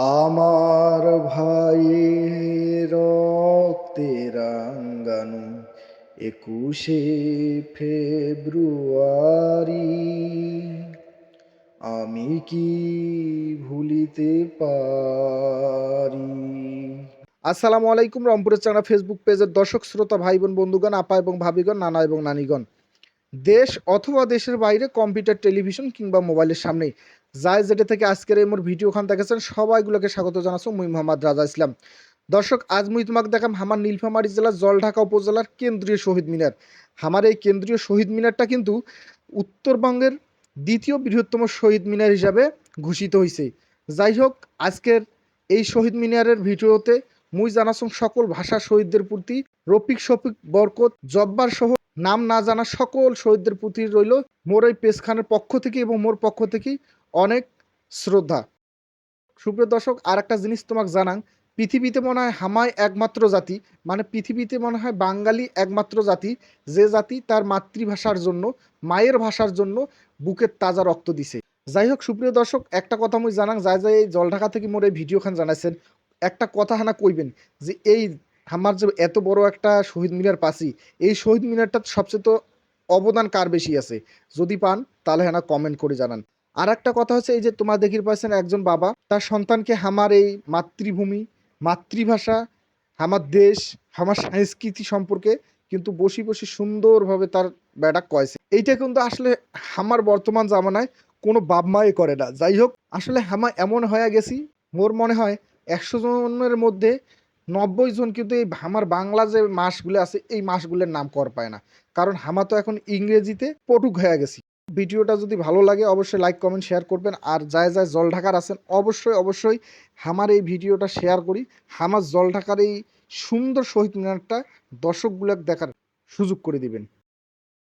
আমার ভাইয়ের রক্তে একুশে ফেব্রুয়ারি। আমি কি ভুলিতে পারি? আসসালামু আলাইকুম, রংপুরের চানা ফেসবুক পেজের দর্শক, শ্রোতা ভাই বোন বন্ধুগণ, আপা এবং ভাবিগণ, নানা এবং নানিগণ। দেশ অথবা দেশের বাইরে কম্পিউটার, টেলিভিশন কিংবা মোবাইলের সামনে যাই যেটা থেকে আজকের এই মোর ভিডিওখান দেখেছেন। সবাইগুলোকে স্বাগত জানাচ্ছ মুই মোহাম্মদ রাজা ইসলাম। দর্শক, আজ মুই তোমাকে দেখাম হামার নীলফামারী জেলার জলঢাকা উপজেলার কেন্দ্রীয় শহীদ মিনার। আমার এই কেন্দ্রীয় শহীদ মিনারটা কিন্তু উত্তরবঙ্গের দ্বিতীয় বৃহত্তম শহীদ মিনার হিসাবে ঘোষিত হয়েছে যাই হোক, আজকের এই শহীদ মিনারের ভিডিওতে মুই জানাচ্ছ সকল ভাষা শহীদদের প্রতি রফিক শফিক বরকত, জব্বার সহ নাম না জানা সকল শহীদদের প্রতি রইল মোর এই পেজ খানের পক্ষ থেকে এবং মোর পক্ষ থেকে অনেক শ্রদ্ধা। সুপ্রিয় দর্শক আর একটা জিনিস তোমাকে জানাং, পৃথিবীতে মনে হয় হামায় একমাত্র জাতি মানে পৃথিবীতে মনে হয় বাঙালি একমাত্র জাতি, যে জাতি তার মাতৃভাষার জন্য, মায়ের ভাষার জন্য বুকের তাজা রক্ত দিছে। যাই হোক, সুপ্রিয় দর্শক, একটা কথা মুই জানাং, যাই যাই এই জলঢাকা থেকে মোর এই ভিডিওখান জানাইছেন, একটা কথা হানা কইবেন যে এই আমার যে এত বড় একটা শহীদ মিনার পাসি এই শহীদ মিনারটা সবচেয়ে তো অবদান কার বেশি আছে? যদি পান, তাহলে হ্যাঁ কমেন্ট করে জানান। আর একটা কথা হচ্ছে, এই যে তোমার দেখির পাচ্ছেন একজন বাবা, তার সন্তানকে আমার এই মাতৃভূমি, মাতৃভাষা আমার দেশ আমার সংস্কৃতি সম্পর্কে কিন্তু বসি বসি সুন্দরভাবে তার ব্যাটা কয়েছে। এইটা কিন্তু আসলে আমার বর্তমান জামানায় কোনো বাপ মাই করে না। যাই হোক, আসলে হামা এমন হয়ে গেছি, মোর মনে হয় একশো জনের মধ্যে নব্বই জন কিন্তু এই আমার বাংলা যে মাসগুলো আছে, এই মাসগুলোর নাম কর পায় না। কারণ হামা তো এখন ইংরেজিতে পটুক হয়ে গেছি। ভিডিওটা যদি ভালো লাগে অবশ্যই লাইক কমেন্ট শেয়ার করবেন। আর যায় যায় জল ঢাকার আছেন, অবশ্যই অবশ্যই হামার এই ভিডিওটা শেয়ার করি। হামার জল ঢাকার এই সুন্দর শহীদ মিনারটা দর্শকগুলো দেখার সুযোগ করে দিবেন।